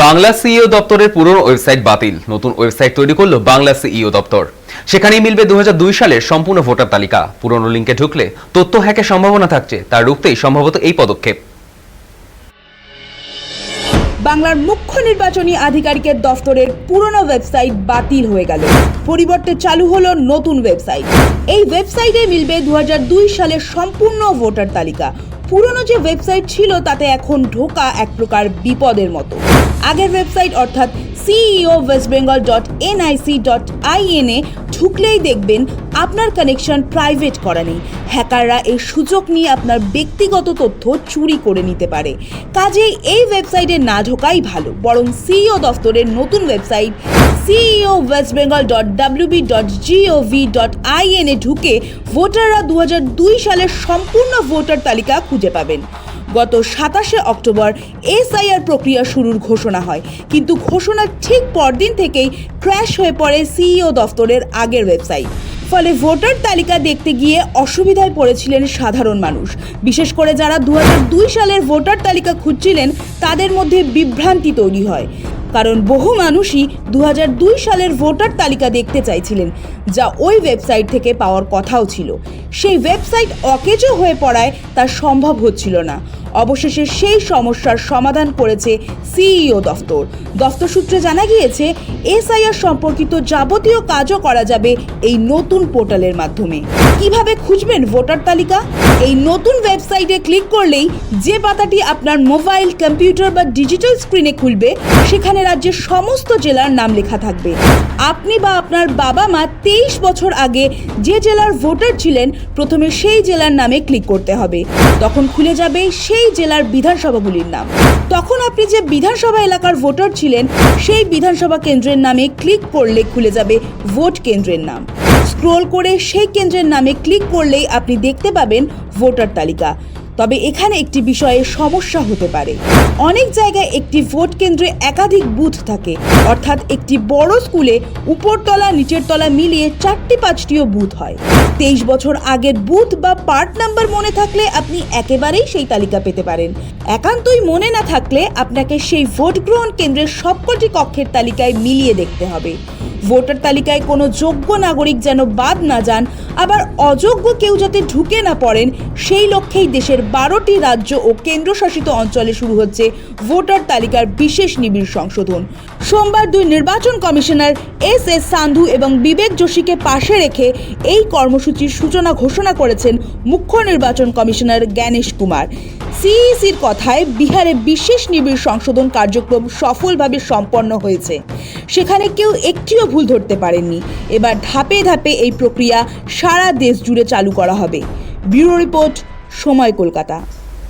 Bangla CEO দপ্তরের পুরনো website বাতিল। নতুন ওয়েবসাইট তৈরি করল বাংলা সিইও দপ্তর। সেখানেই মিলবে দু হাজার দুই সালের সম্পূর্ণ ভোটার তালিকা। পুরনো লিঙ্কে ঢুকলে তথ্য হ্যাকের সম্ভাবনা থাকছে। তার রুখতেই সম্ভবত এই পদক্ষেপ। বাংলার মুখ্য নির্বাচনী আধিকারিকের দফতরের পুরনো ওয়েবসাইট বাতিল হয়ে গেল। পরিবর্তে চালু হলো নতুন ওয়েবসাইট। এই ওয়েবসাইটে মিলবে দু হাজার দুই সালের সম্পূর্ণ ভোটার তালিকা। পুরনো যে ওয়েবসাইট ছিল, তাতে এখন ঢোকা এক প্রকার বিপদের মতো। আগের ওয়েবসাইট অর্থাৎ CEO West Bengal dot NIC dot IN ঢুকলেই দেখবেন আপনার কানেকশন প্রাইভেট করা নেই। হ্যাকাররা এই সুযোগ নিয়ে আপনার ব্যক্তিগত তথ্য চুরি করে নিতে পারে। কাজেই এই ওয়েবসাইটে না ঢোকাই ভালো। বরং সিইও দফতরের নতুন website CEO West Bengal dot WB dot GOV dot IN ঢুকে ভোটাররা দু হাজার দুই সালের সম্পূর্ণ ভোটার তালিকা খুঁজে পাবেন। গত সাতাশে অক্টোবর এসআইআর প্রক্রিয়া শুরুর ঘোষণা হয়। কিন্তু ঘোষণার ঠিক পরদিন থেকেই ক্র্যাশ হয়ে পড়ে সিইও দফতরের আগের ওয়েবসাইট। ফলে ভোটার তালিকা দেখতে গিয়ে অসুবিধায় পড়েছিলেন সাধারণ মানুষ। বিশেষ করে যারা দু হাজার দুই সালের ভোটার তালিকা খুঁজছিলেন, তাদের মধ্যে বিভ্রান্তি তৈরি হয়। কারণ বহু মানুষই দু হাজার দুই সালের ভোটার তালিকা দেখতে চাইছিলেন, যা ওই ওয়েবসাইট থেকে পাওয়ার কথাও ছিল। সেই ওয়েবসাইট অকেজো হয়ে পড়ায় তা সম্ভব হচ্ছিল না। অবশেষে সেই সমস্যার সমাধান করেছে সিইও দফতর। দফতর সূত্রে জানা গিয়েছে, এসআইআর সম্পর্কিত যাবতীয় কাজও করা যাবে এই নতুন পোর্টালের মাধ্যমে। কীভাবে খুঁজবেন ভোটার তালিকা? এই নতুন ওয়েবসাইটে ক্লিক করলেই যে পাতাটি আপনার মোবাইল, কম্পিউটার বা ডিজিটাল স্ক্রিনে খুলবে, সেখানে রাজ্যের সমস্ত জেলার নাম লেখা থাকবে। আপনি বা আপনার বাবা মা তেইশ বছর আগে যে জেলার ভোটার ছিলেন, প্রথমে সেই জেলার নামে ক্লিক করতে হবে। তখন খুলে যাবে সেই জেলার বিধানসভাগুলির নাম। তখন আপনি যে বিধানসভা এলাকার ভোটার ছিলেন, সেই বিধানসভা কেন্দ্রের নামে ক্লিক করলে খুলে যাবে ভোট কেন্দ্রের নাম। স্ক্রোল করে সেই কেন্দ্রের নামে ক্লিক করলেই আপনি দেখতে পাবেন ভোটার তালিকা। তবে এখানে একটি বিষয়ে সমস্যা হতে পারে। অনেক জায়গায় একটি ভোট কেন্দ্রে একাধিক বুথ থাকে। অর্থাৎ একটি বড় স্কুলে উপরতলা নিচের তলা মিলিয়ে চারটি পাঁচটিও বুথ হয়। তেইশ বছর আগের বুথ বা পার্ট নাম্বার মনে থাকলে আপনি একেবারেই সেই তালিকা পেতে পারেন। একান্তই মনে না থাকলে আপনাকে সেই ভোট গ্রহণ কেন্দ্রের সবকটি কক্ষের তালিকায় মিলিয়ে দেখতে হবে। ভোটার তালিকায় কোনো যোগ্য নাগরিক যেন বাদ না যান, আবার অযোগ্য কেউ যাতে ঢুকে না পড়েন, সেই লক্ষ্যেই দেশের বারোটি রাজ্য ও কেন্দ্রশাসিত অঞ্চলে শুরু হচ্ছে ভোটার তালিকার বিশেষ নিবিড় সংশোধন। সোমবার দুই নির্বাচন কমিশনার এস এস সান্ধু এবং বিবেক যোশীকে পাশে রেখে এই কর্মসূচির সূচনা ঘোষণা করেছেন মুখ্য নির্বাচন কমিশনার জ্ঞানেশ কুমার। সিইসির কথায় বিহারে বিশেষ নিবিড় সংশোধন কার্যক্রম সফলভাবে সম্পন্ন হয়েছে। সেখানে কেউ একটিও ভুল ধরতে পারেননি। এবার ধাপে ধাপে এই প্রক্রিয়া সারা দেশ জুড়ে চালু করা হবে। ব্যুরো রিপোর্ট, সময় কলকাতা।